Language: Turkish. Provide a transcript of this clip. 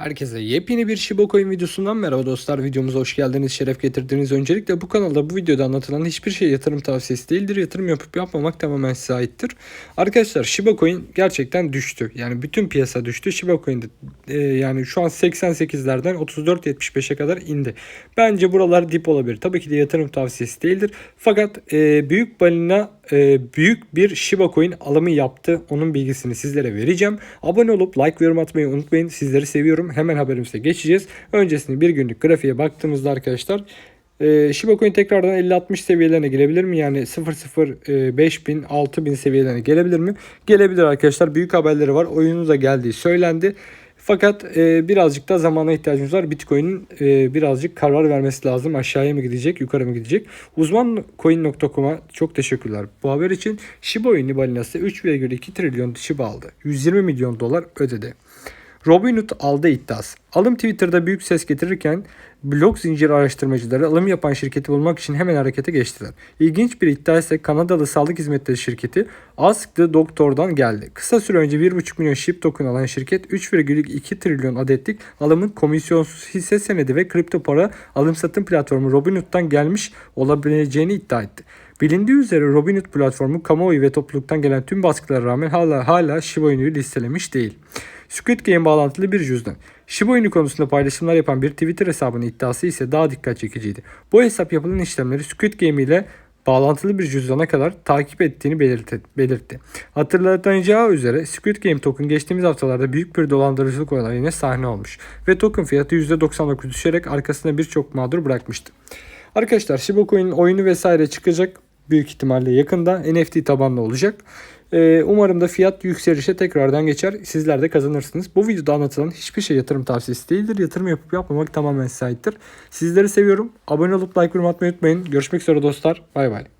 Herkese yepyeni bir Shiba Coin videosundan merhaba dostlar. Videomuza hoş geldiniz, şeref getirdiniz. Öncelikle bu kanalda bu videoda anlatılan hiçbir şey yatırım tavsiyesi değildir. Yatırım yapıp yapmamak tamamen size aittir. Arkadaşlar Shiba Coin gerçekten düştü. Yani bütün piyasa düştü. Shiba Coin de e, yani şu an 88'lerden 34.75'e kadar indi. Bence buralar dip olabilir. Tabii ki de yatırım tavsiyesi değildir. Fakat e, büyük balina e, büyük bir Shiba Coin alımı yaptı. Onun bilgisini sizlere vereceğim. Abone olup like ve yorum atmayı unutmayın. Sizleri seviyorum. Hemen haberimize geçeceğiz. Öncesinde bir günlük grafiğe baktığımızda arkadaşlar e, Shiba Coin tekrardan 50-60 seviyelerine gelebilir mi? Yani 0-0 e, 5000 6000 seviyelerine gelebilir mi? Gelebilir arkadaşlar. Büyük haberleri var. Oyunu da geldiği söylendi. Fakat e, birazcık da zamana ihtiyacımız var. Bitcoin'in e, birazcık karar vermesi lazım. Aşağıya mı gidecek, yukarı mı gidecek? Uzmancoin.com'a çok teşekkürler. Bu haber için Shiba Inu balinası 3,2 trilyon Shiba aldı. 120 milyon dolar ödedi. Robinhood aldı iddiası. Alım Twitter'da büyük ses getirirken blok zinciri araştırmacıları alım yapan şirketi bulmak için hemen harekete geçtiler. İlginç bir iddia ise Kanadalı sağlık hizmetleri şirketi Ask the Doctor'dan geldi. Kısa süre önce 1,5 milyon SHIB token alan şirket 3,2 trilyon adetlik alımın komisyonsuz hisse senedi ve kripto para alım satım platformu Robinhood'dan gelmiş olabileceğini iddia etti. Bilindiği üzere Robinhood platformu kamuoyu ve topluluktan gelen tüm baskılara rağmen hala hala Shiba Inu'yu listelemiş değil. Squid Game bağlantılı bir cüzdan. Shiba Inu konusunda paylaşımlar yapan bir Twitter hesabının iddiası ise daha dikkat çekiciydi. Bu hesap yapılan işlemleri Squid Game ile bağlantılı bir cüzdana kadar takip ettiğini belirtti. belirtti. Hatırlanacağı üzere Squid Game token geçtiğimiz haftalarda büyük bir dolandırıcılık olayına sahne olmuş ve token fiyatı %99 düşerek arkasında birçok mağdur bırakmıştı. Arkadaşlar Shiba Coin'in oyunu vesaire çıkacak büyük ihtimalle yakında NFT tabanlı olacak. Ee, umarım da fiyat yükselişe tekrardan geçer. Sizler de kazanırsınız. Bu videoda anlatılan hiçbir şey yatırım tavsiyesi değildir. Yatırım yapıp yapmamak tamamen size aittir. Sizleri seviyorum. Abone olup like yorum unutmayın. Görüşmek üzere dostlar. Bay bay.